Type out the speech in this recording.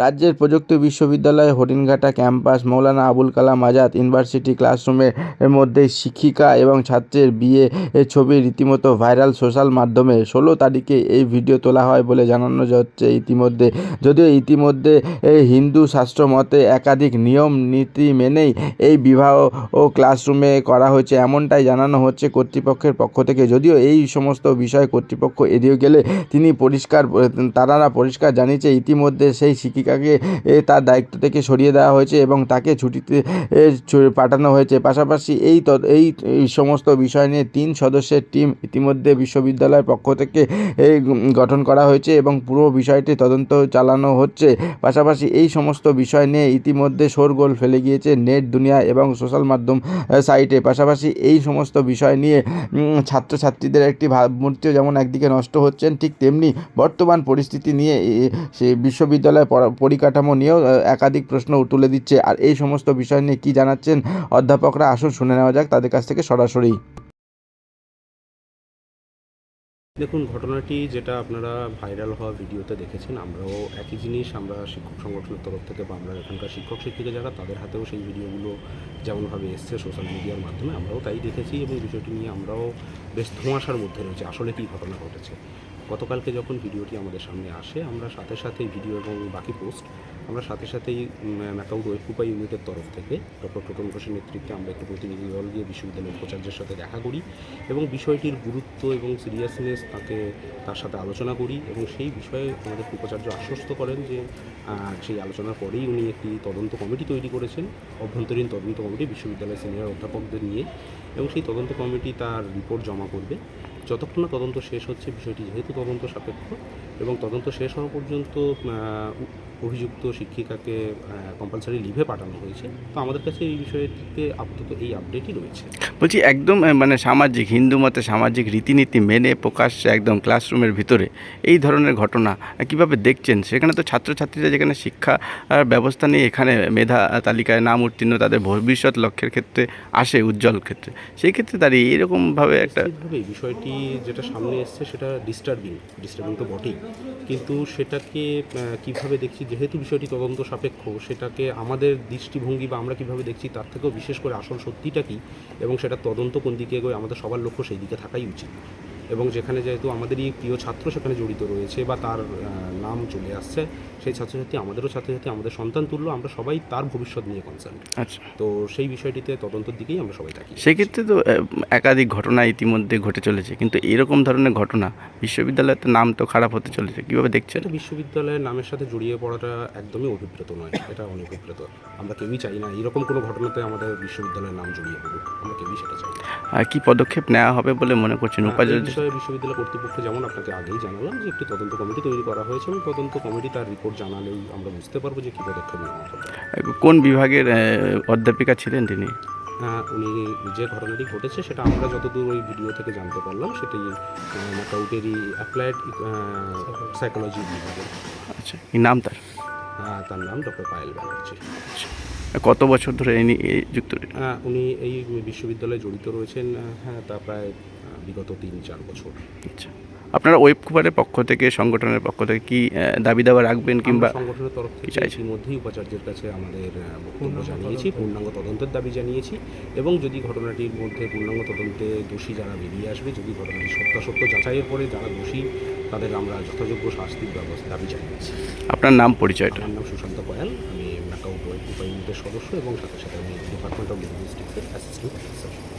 রাজ্যের প্রযুক্তি বিশ্ববিদ্যালয় হরিণঘাটা ক্যাম্পাস, মৌলানা আবুল কালাম আজাদ ইউনিভার্সিটি ক্লাসরুমের মধ্যে শিক্ষিকা এবং ছাত্রের বিয়ে ছবি রীতিমতো ভাইরাল সোশ্যাল মাধ্যমে। ষোলো তারিখে এই ভিডিও তোলা হয় বলে জানানো যাচ্ছে ইতিমধ্যে। যদিও ইতিমধ্যে হিন্দু শাস্ত্র মতে একাধিক নিয়ম, নীতি মেনেই এই বিবাহ ও ক্লাসরুমে করা হয়েছে এমনটাই জানানো হচ্ছে কর্তৃপক্ষের পক্ষ থেকে। যদিও এই সমস্ত বিষয় কর্তৃপক্ষ এড়িয়ে গেলে তিনি পরিষ্কার তারা পরিষ্কার জানিয়েছে, ইতিমধ্যে সেই শিক্ষিকাকে এ, তার দায়িত্ব থেকে সরিয়ে দেওয়া হয়েছে এবং তাকে ছুটিতে পাঠানো হয়েছে। পাশাপাশি এই এই সমস্ত বিষয় নিয়ে তিন সদস্যের টিম ইতিমধ্যে বিশ্ববিদ্যালয়ের পক্ষ থেকে গঠন করা হয়েছে এবং পুরো বিষয়টি তদন্ত চালানো হচ্ছে। পাশাপাশি এই সমস্ত বিষয় নিয়ে ইতিমধ্যে শোরগোল ফেলে গিয়েছে নেট দুনিয়া এবং সোশ্যাল মাধ্যম সাইটে। পাশাপাশি এই সমস্ত বিষয় নিয়ে ছাত্রছাত্রীদের একটি ভাবমূর্তিও যেমন একদিকে নষ্ট হচ্ছেন ঠিক তেমনি বর্তমান পরিস্থিতি নিয়ে বিশ্ববিদ্যালয় পড়া- পরিকাঠামো নিয়েও একাধিক প্রশ্ন তুলে দিচ্ছে। আর এই সমস্ত বিষয় নিয়ে কী জানাচ্ছেন অধ্যাপকরা, আসুন শুনে নেওয়া যাক তাদের কাছ থেকে সরাসরি। দেখুন, ঘটনাটি যেটা আপনারা ভাইরাল হওয়া ভিডিওতে দেখেছেন, আমরাও একই জিনিস, আমরা শিক্ষক সংগঠনের তরফ থেকে বা আমরা এখানকার শিক্ষক শিক্ষিকা যারা, তাদের হাতেও সেই ভিডিওগুলো যেমনভাবে এসছে সোশ্যাল মিডিয়ার মাধ্যমে, আমরাও তাই দেখেছি এবং বিষয়টি নিয়ে আমরাও বেশ ধোঁয়াশার মধ্যে রয়েছে, আসলে কী ঘটনা ঘটেছে। গতকালকে যখন ভিডিওটি আমাদের সামনে আসে, আমরা সাথে সাথেই ভিডিও এবং বাকি পোস্ট, আমরা সাথে সাথেই ম্যাকাউট ওয়েকুপা ইউনিটের তরফ থেকে ডক্টর টোটন ঘোষের নেতৃত্বে আমরা একটি প্রতিনিধি দল গিয়ে বিশ্ববিদ্যালয়ের উপাচার্যের সাথে দেখা করি এবং বিষয়টির গুরুত্ব এবং সিরিয়াসনেস তাকে, তার সাথে আলোচনা করি এবং সেই বিষয়ে আমাদের উপাচার্য আশ্বস্ত করেন যে সেই আলোচনার পরেই উনি একটি তদন্ত কমিটি তৈরি করেছেন, অভ্যন্তরীণ তদন্ত কমিটি বিশ্ববিদ্যালয়ের সিনিয়র অধ্যাপকদের নিয়ে এবং সেই তদন্ত কমিটি তার রিপোর্ট জমা করবে। যতক্ষণ না তদন্ত শেষ হচ্ছে বিষয়টি যেহেতু তদন্ত সাপেক্ষ এবং তদন্ত শেষ হওয়া পর্যন্ত অভিযুক্ত শিক্ষিকাকে কম্পালসারি লিভে পাঠানো হয়েছে। তো আমাদের কাছে এই বিষয়টিতে আপাতত এই আপডেটই রয়েছে। বলছি একদম মানে সামাজিক হিন্দু মতে সামাজিক রীতিনীতি মেনে প্রকাশ্যে একদম ক্লাসরুমের ভিতরে এই ধরনের ঘটনা কীভাবে দেখছেন? সেখানে তো ছাত্রছাত্রীরা যেখানে শিক্ষা ব্যবস্থা নিয়ে এখানে মেধা তালিকায় নাম উত্তীর্ণ তাদের ভবিষ্যৎ লক্ষ্যের ক্ষেত্রে আসে উজ্জ্বল ক্ষেত্রে। সেই ক্ষেত্রে দাঁড়িয়ে এরকমভাবে একটা এই বিষয়টি যেটা সামনে এসছে সেটা ডিস্টার্বিং ডিস্টার্বিং তো বটেই। কিন্তু সেটাকে কীভাবে দেখছি যেহেতু বিষয়টি তদন্ত সাপেক্ষ, সেটাকে আমাদের দৃষ্টিভঙ্গি বা আমরা কীভাবে দেখছি তার থেকেও বিশেষ করে আসল সত্যিটা কী এবং সেটা তদন্ত কোন দিকে এগোয় আমাদের সবার লক্ষ্য সেই দিকে থাকাই উচিত। এবং যেখানে যেহেতু আমাদেরই প্রিয় ছাত্র সেখানে জড়িত রয়েছে বা তার নাম চলে আসছে সেই ছাত্রছাত্রী আমাদেরও ছাত্রছাত্রী আমাদের সন্তান তুল্য আমরা সবাই তার ভবিষ্যৎ নিয়ে কনসার্ন আচ্ছা। তো সেই বিষয়টিতে তদন্তর দিকেই আমরা সবাই থাকি সেক্ষেত্রে তো একাধিক ঘটনা ইতিমধ্যে ঘটে চলেছে কিন্তু এরকম ধরনের ঘটনা বিশ্ববিদ্যালয়ের নাম তো খারাপ হতে চলেছে কীভাবে দেখছে এটা? বিশ্ববিদ্যালয়ের নামের সাথে জড়িয়ে পড়াটা একদমই অভিপ্রেত নয় এটা অনভিপ্রেত। আমরা কেউই চাই না এরকম কোনো ঘটনাতে আমাদের বিশ্ববিদ্যালয়ের নাম জড়িয়ে পড়ুক আমরা কেউই সেটা চাই আর কি পদক্ষেপ নেওয়া হবে বলে মনে করছেন এই উপাচার্য বিশ্ববিদ্যালয় কর্তৃপক্ষ যেমন আপনাকে আগেই জানালাম যে একটি তদন্ত কমিটি তৈরি করা হয়েছে এবং তদন্ত কমিটি তার রিপোর্ট জানালেই আমরা বুঝতে পারব যে কী পদক্ষেপ নেওয়া হবে কোন বিভাগের অধ্যাপিকা ছিলেন তিনি? উনি যে ঘটনাটি ঘটেছে সেটা আমরা যতদূর ওই ভিডিও থেকে জানতে পারলাম সেটি ম্যাকাউটেরই অ্যাপ্লাইড সাইকোলজি বিভাগের। আচ্ছা নাম তার? তার নাম ডক্টর পায়েল ব্যানার্জি। কত বছর ধরে ইনি এই যুক্ত উনি এই বিশ্ববিদ্যালয়ে জড়িত রয়েছেন হ্যাঁ তা প্রায় বিগত তিন চার বছর। আচ্ছা। আপনারা ওয়েব কুপারের পক্ষ থেকে সংগঠনের পক্ষ থেকে কি দাবি দাবা রাখবেন কিংবা সংগঠনের তরফ থেকে? ইতিমধ্যেই উপাচার্যের কাছে আমাদের বক্তব্য জানিয়েছি পূর্ণাঙ্গ তদন্তের দাবি জানিয়েছি এবং যদি ঘটনাটির মধ্যে পূর্ণাঙ্গ তদন্তে দোষী যারা বেরিয়ে আসবে যদি ঘটনাটি সত্যাসত্য যাচাইয়ের পরে যারা দোষী তাদের আমরা যথাযোগ্য শাস্তির ব্যবস্থা দাবি জানিয়েছি। আপনার নাম পরিচয়টা? আমার নাম সুশান্ত ইউনিটের সদস্য এবং সাথে সাথে আমি ডিপার্টমেন্ট অফ লিঙ্গুইস্টিক্সের অ্যাসিস্ট্যান্ট